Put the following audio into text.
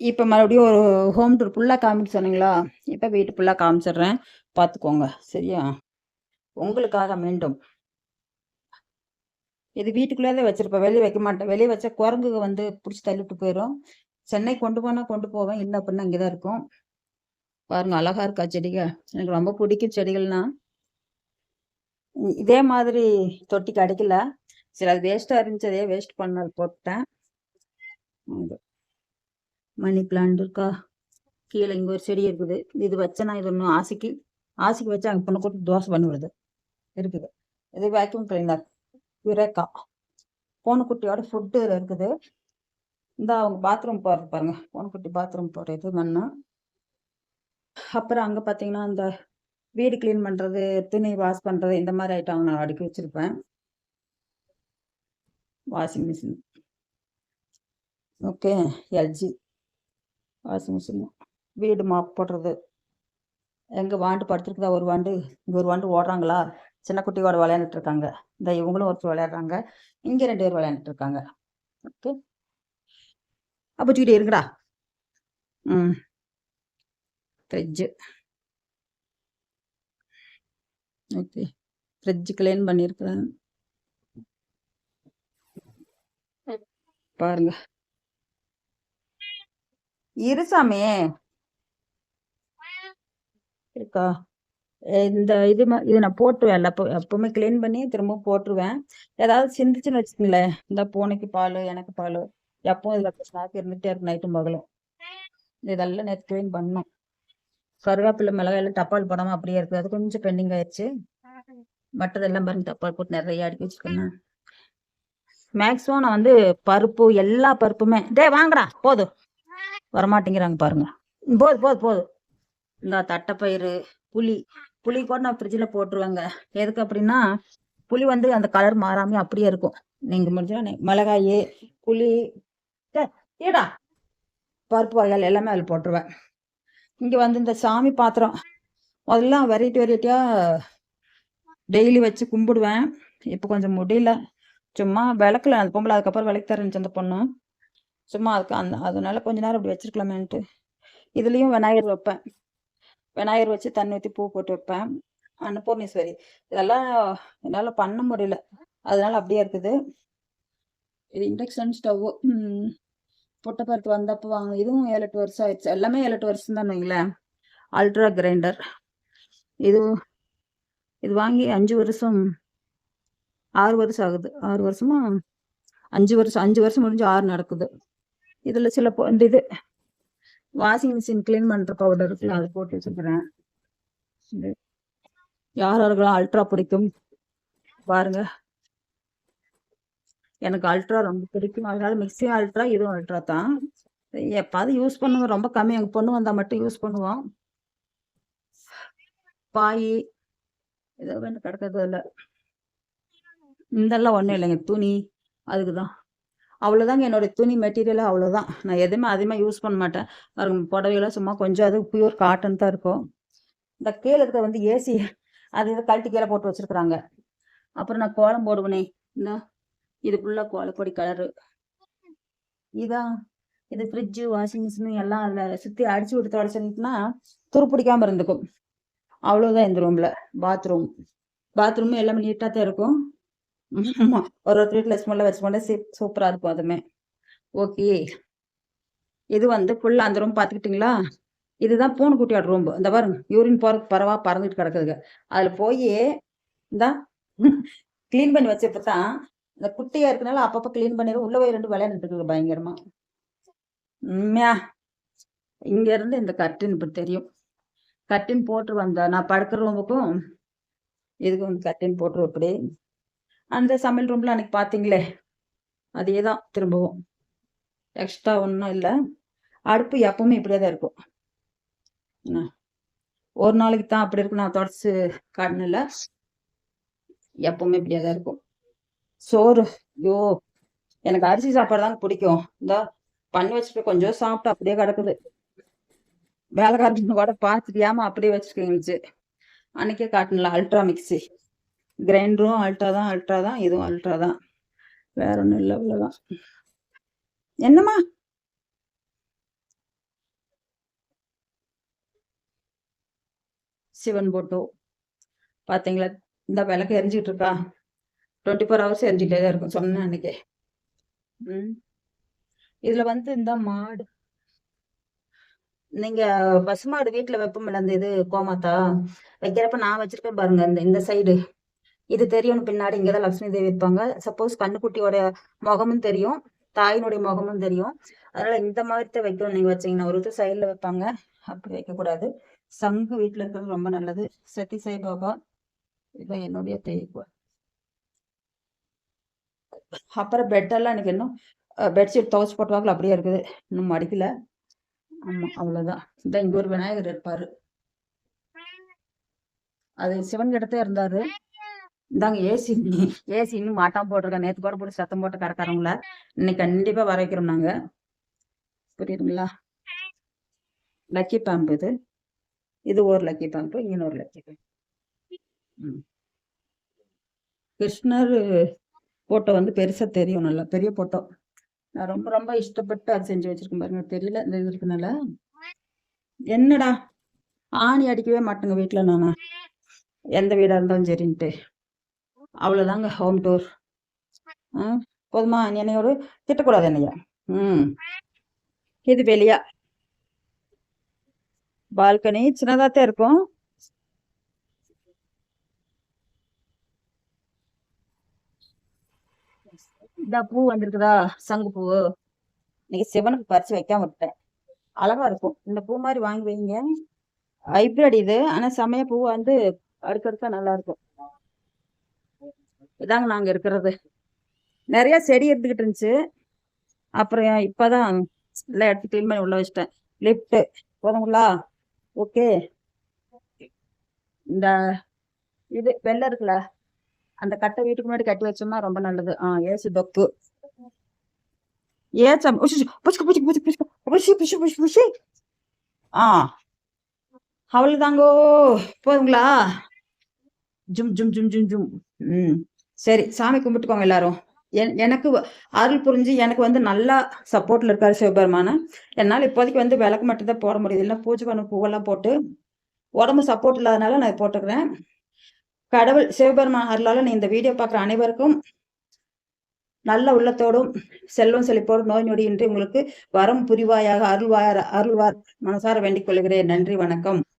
இப்போ மறுபடியும் ஒரு ஹோம் டூர் ஃபுல்லாக காமிக்க சொன்னீங்களா? இப்போ வீட்டு ஃபுல்லாக காமிச்சிடுறேன். பார்த்துக்கோங்க சரியா? உங்களுக்காக மீண்டும். இது வீட்டுக்குள்ளே தான் வச்சிருப்பேன். வெளியே வைக்க மாட்டேன். வெளியே வச்சா குரங்குக வந்து பிடிச்சி தள்ளிட்டு போயிடும் சென்னை கொண்டு போனால் கொண்டு போவேன். இல்லை அப்படின்னா இங்கே தான் இருக்கும். பாருங்க அழகா இருக்கா செடிகள் எனக்கு ரொம்ப பிடிக்கும் செடிகள்னா. இதே மாதிரி தொட்டி கிடைக்கல சரி அது வேஸ்ட்டாக இருந்துச்சு. அதே வேஸ்ட் பண்ண போட்டேன். மணி பிளான்ட் இருக்கா? கீழே இங்கே ஒரு செடி இருக்குது. இது வச்சேன்னா இது ஒன்றும் ஆசைக்கு ஆசைக்கு வச்சா அங்கே பொண்ணு கூட்டு தோசை பண்ணி விடுது. இருக்குது. இது வேக்யூம் கிளீனர் யுரேக்கா பூனைக்குட்டியோட ஃபுட்டு இருக்குது. இந்த அவங்க பாத்ரூம் போகிறது பாருங்க. பூனைக்குட்டி பாத்ரூம் போகிறது மண்ணு. அப்புறம் அங்கே பார்த்தீங்கன்னா அந்த வீடு க்ளீன் பண்ணுறது துணி வாஷ் பண்ணுறது இந்த மாதிரி ஐட்டம் நான் அடுக்கி வச்சுருப்பேன். Washing machine okay LG washing machine வீடு மாப் போடுறது. எங்கே வாண்டு படுத்துருக்குதா ஒரு வாண்டு? இங்கே ஒரு வாண்டு ஓடுறாங்களா? சின்ன குட்டியோட விளையாண்டுட்டு இருக்காங்க இந்த இவங்களும் ஒருத்தர் விளையாடுறாங்க. இங்கே ரெண்டு பேர் விளையாண்டுட்டு இருக்காங்க ஓகே. அப்போ தூக்கிட்டே இருங்கடா. ம். Fridge okay. ஃப்ரிட்ஜ் க்ளீன் பண்ணியிருக்கிறேன். பாருங்க. இரு சாமி. இருக்கா? இந்த இது இது நான் போட்டுருவேன் எப்போ எப்பவுமே கிளீன் பண்ணி திரும்ப போட்டுருவேன். ஏதாவது சிந்திச்சுன்னு வச்சுக்கோங்களேன். இந்த பூனைக்கு பால் எனக்கு பால். எப்பவும் இதில் ஸ்நாக் இருந்துகிட்டே இருக்கும் நைட்டும் பகலும் இதெல்லாம் நேற்று கிளீன் பண்ணோம். கருவேப்பிலை மிளகாய் எல்லாம் டப்பால் போடாமல் அப்படியே இருக்குது அது கொஞ்சம் பெண்டிங் ஆயிடுச்சு மற்றதெல்லாம் பாருங்க டப்பால் போட்டு நிறைய அடுக்கி வச்சுருக்கேன் மேக்ஸிமம் நான் வந்து பருப்பு எல்லா பருப்புமே. டேய் வாங்கடா போதும். வரமாட்டேங்கிறாங்க பாருங்க. ம், போதும் போதும் போதும் இந்த தட்டைப்பயிறு புளி. புளி கூட நான் ஃப்ரிட்ஜில் போட்டுருவேங்க. எதுக்கு அப்படின்னா புளி வந்து அந்த கலர் மாறாம அப்படியே இருக்கும். நீங்கள் முடிஞ்சா மிளகாய் புளி ஏடா? பருப்பு வகைகள் எல்லாமே அதில் போட்டுருவேன். இங்கே வந்து இந்த சாமி பாத்திரம். முதல்ல வெரைட்டி வெரைட்டியாக டெய்லி வச்சு கும்பிடுவேன். இப்போ கொஞ்சம் முடியல. சும்மா விளக்கல. அந்த பொம்பளை அதுக்கப்புறம் விளக்கு தரேன்னுச்சு அந்த பொண்ணு. சும்மா அதுக்கு அந்த அதனால கொஞ்ச நேரம் அப்படி வச்சிருக்கலாமேன்ட்டு. இதுலேயும் விநாயகர் வைப்பேன். விநாயகர் வச்சு தண்ணி ஊற்றி பூ போட்டு வைப்பேன். அன்னபூர்ணேஸ்வரி. இதெல்லாம் என்னால் பண்ண முடியல. அதனால அப்படியே இருக்குது. இது இண்டக்ஷன் ஸ்டவ். புட்டப்பருத்து வந்தப்போ வாங்க இதுவும் ஏழு எட்டு வருஷம் ஆயிடுச்சு. எல்லாமே ஏழு எட்டு வருஷம் தான் வைங்களேன் அல்ட்ரா கிரைண்டர். இது இது வாங்கி அஞ்சு வருஷம் ஆறு வருஷம் ஆகுது. ஆறு வருஷமா? அஞ்சு வருஷம் அஞ்சு வருஷம் முடிஞ்சு ஆறு நடக்குது. இதில் சில இந்த இது வாஷிங் மிஷின் க்ளீன் பண்ணுற பவுடர் இருக்குல்ல அதை போட்டு வச்சுக்கிறேன் யார் யாருக்கெல்லாம் அல்ட்ரா பிடிக்கும் பாருங்க. எனக்கு அல்ட்ரா ரொம்ப பிடிக்கும். அதனால மிக்ஸியும் அல்ட்ரா இதுவும் அல்ட்ரா தான். எப்பாவது யூஸ் பண்ணுவோம் ரொம்ப கம்மி. எங்கள் பொண்ணு வந்தால் மட்டும் யூஸ் பண்ணுவோம். பாய் ஏதோ வேணும் கிடக்கிறது இல்லை இதெல்லாம் ஒன்றும் இல்லைங்க துணி அதுக்கு தான் அவ்வளோதாங்க என்னோடய துணி மெட்டீரியல் அவ்வளோதான் நான் எதுவுமே அதிகமாக யூஸ் பண்ண மாட்டேன். பாருங்க புடவையெல்லாம் சும்மா கொஞ்சம் அது பியூர் காட்டன் தான் இருக்கும். இந்த கீழே இருக்கிற வந்து ஏசி அது இதை கழட்டி கீழே போட்டு வச்சுருக்குறாங்க. அப்புறம் நான் கோலம் போடுவேனே. இந்த இது ஃபுல்லாக கோலப்பொடி கலரு இதான் இது ஃப்ரிட்ஜு வாஷிங் மிஷின் எல்லாம் அதில் சுற்றி அடிச்சு விட்டு தொடச்சிருந்துச்சுன்னா துருப்பிடிக்காமல் இருந்துக்கும். அவ்வளோதான் இந்த ரூமில் பாத்ரூம் பாத்ரூமும் எல்லாமே நீட்டாக தான் இருக்கும். ஒரு ஒரு வீட்டில் ஸ்மெல்ல வச்சு போனால் சூப்பராக இருக்கும் அதுமே ஓகே இது வந்து ஃபுல்லாக அந்த ரூம் பார்த்துக்கிட்டிங்களா? இதுதான் பூனைக்குட்டியோட ரூம் இந்த பாருங்க யூரின் போகிற பரவா பறந்துட்டு கிடக்குதுங்க. அதில் போய் இந்த க்ளீன் பண்ணி வச்சப்ப தான் இந்த குட்டியாக இருக்கனால அப்பப்போ க்ளீன் பண்ணிடும் உள்ள போய் ரெண்டு விளையாண்டுட்டு இருக்குது பயங்கரமா. உண்மையா? இங்க இருந்து இந்த கர்டின் இப்படி தெரியும். கர்டின் போட்டு வந்தா நான் படுக்கிற ரூமுக்கும் இதுக்கும் கர்டின் போட்டு இப்படி. அந்த சமையல் ரூம்ல அன்னைக்கு பார்த்தீங்களே அதே தான் திரும்பவும். எக்ஸ்ட்ரா ஒன்றும் இல்லை. அடுப்பு எப்பவுமே இப்படியே தான் இருக்கும். என்ன? ஒரு நாளைக்கு தான் அப்படி இருக்கும் நான் தொடச்சு காட்டினில்ல எப்பவுமே இப்படியே தான் இருக்கும். சோறு ஐயோ எனக்கு அரிசி சாப்பாடு தாங்க பிடிக்கும். இந்த பண்ணி வச்சுட்டு கொஞ்சம் சாப்பிட்டு அப்படியே கிடக்குது. வேலைக்காரங்க கூட பார்த்துட்டியாம அப்படியே வச்சுருக்கீங்க அன்னைக்கே காட்டினல அல்ட்ரா மிக்ஸி கிரைண்டரும் அல்ட்ரா தான் அல்ட்ரா தான் இதுவும் அல்ட்ரா தான். வேற ஒன்றும் இல்லை அவ்வளோதான் என்னம்மா? சிவன் போட்டோ பார்த்தீங்களா இந்த விளக்கு எரிஞ்சிட்டு இருக்கா? டுவெண்ட்டி ஃபோர் ஹவர்ஸ் எரிஞ்சிட்டே தான் இருக்கும் சொன்னேன் அன்னைக்கு. ம். இதில் வந்து இந்த மாடு. நீங்கள் பசுமாடு வீட்டுல வைப்போம் அந்த இது கோமாத்தா? வைக்கிறப்ப நான் வச்சுருக்கேன் பாருங்கள் இந்த இந்த சைடு இது தெரியும் பின்னாடி இங்கதான் லக்ஷ்மி தேவி வைப்பாங்க சப்போஸ் கண்ணுக்குட்டியோட முகமும் தெரியும். தாயினுடைய முகமும் தெரியும். அதனால இந்த மாதிரி தான் வைக்கணும். நீங்க வச்சீங்கன்னா ஒரு சைடுல வைப்பாங்க. அப்படி வைக்க கூடாது சங்கு வீட்டுல இருக்கிறது ரொம்ப நல்லது. சத்தி சாய் பாபா இதான் என்னுடைய தேய்ப்பு அப்புறம் பெட்டெல்லாம் எனக்கு இன்னும் பெட்ஷீட் துவச்சு போட்டுவாக்கல அப்படியே இருக்குது. இன்னும் மடிக்கல. ஆமா அவ்வளவுதான். இதான் இங்க ஒரு விநாயகர் இருப்பாரு. அது சிவன் கிட்டத்தே இருந்தாரு. இந்தாங்க ஏசி ஏசி இன்னும் மாட்டாம போட்டிருக்கேன் நேத்து கூட போட்டு சத்தம் போட்டு கறக்காரங்கள இன்னைக்கு கண்டிப்பா வர வைக்கிறோம் நாங்க. புரியுதுங்களா? லக்கி பாம்பு இது. இது ஒரு லக்கி பாம்பு இன்னொரு லக்கி பாம்பு கிருஷ்ணர் போட்டோ வந்து பெருசா தெரியும் நல்லா. பெரிய போட்டோ. நான் ரொம்ப ரொம்ப இஷ்டப்பட்டு அது செஞ்சு வச்சிருக்கேன் பாருங்க. தெரியல இந்த இது இருக்கனால. என்னடா? ஆணி அடிக்கவே மாட்டேங்க வீட்டுல நானா. எந்த வீடா இருந்தாலும் சரின்ட்டு. அவ்வளோதாங்க ஹோம் டூர் போதுமா நீ என்னையோட திட்டக்கூடாது என்னையா. ம். இது வெளியா. பால்கனி சின்னதாத்தான் இருக்கும். இதா பூ வந்திருக்குதா சங்கு பூ? இன்னைக்கு சிவனுக்கு பறிச்சு வைக்காம விட்டேன் அழகா இருக்கும். இந்த பூ மாதிரி வாங்கி வைங்க. ஹைப்ரிட் இது. ஆனா சமய பூ வந்து அடுக்கடுக்கா நல்லா இருக்கும். இதாங்க நாங்கள் இருக்கிறது. நிறைய செடி இருந்துக்கிட்டு இருந்துச்சு. அப்புறம் இப்பதான் எல்லாம் எடுத்து க்ளீன் பண்ணி உள்ள வச்சிட்டேன். லிஃப்ட்டு போதுங்களா? ஓகே இந்த இது வெள்ளை இருக்குல்ல அந்த கட்டை வீட்டுக்கு முன்னாடி கட்டி வச்சோம்னா ரொம்ப நல்லது. ஆ ஏசு தொக்கு ஏச்சம் ஆ. அவ்வளோதாங்கோ போதுங்களா? ஜும் ஜும் ஜும் ஜும் ஜும். ம். சரி சாமி கும்பிட்டுக்கோங்க எல்லாரும். எனக்கு அருள் புரிஞ்சு எனக்கு வந்து நல்லா சப்போர்ட்ல இருக்காரு சிவபெருமான. என்னால் இப்போதைக்கு வந்து விளக்கு மட்டும் தான் போட முடியுது. இல்லை பூஜை பண்ண பூவெல்லாம் போட்டு உடம்பு சப்போர்ட் இல்லாதனால நான் போட்டுக்கிறேன். கடவுள் சிவபெருமான் அருளால நீ இந்த வீடியோ பார்க்குற அனைவருக்கும் நல்ல உள்ளத்தோடும் செல்வம் செழிப்போடும் நோய் நொடியின்றி உங்களுக்கு வரம் புரிவாயாக அருள்வாயார் அருள்வார் மனசார வேண்டிக் கொள்கிறேன். நன்றி வணக்கம்.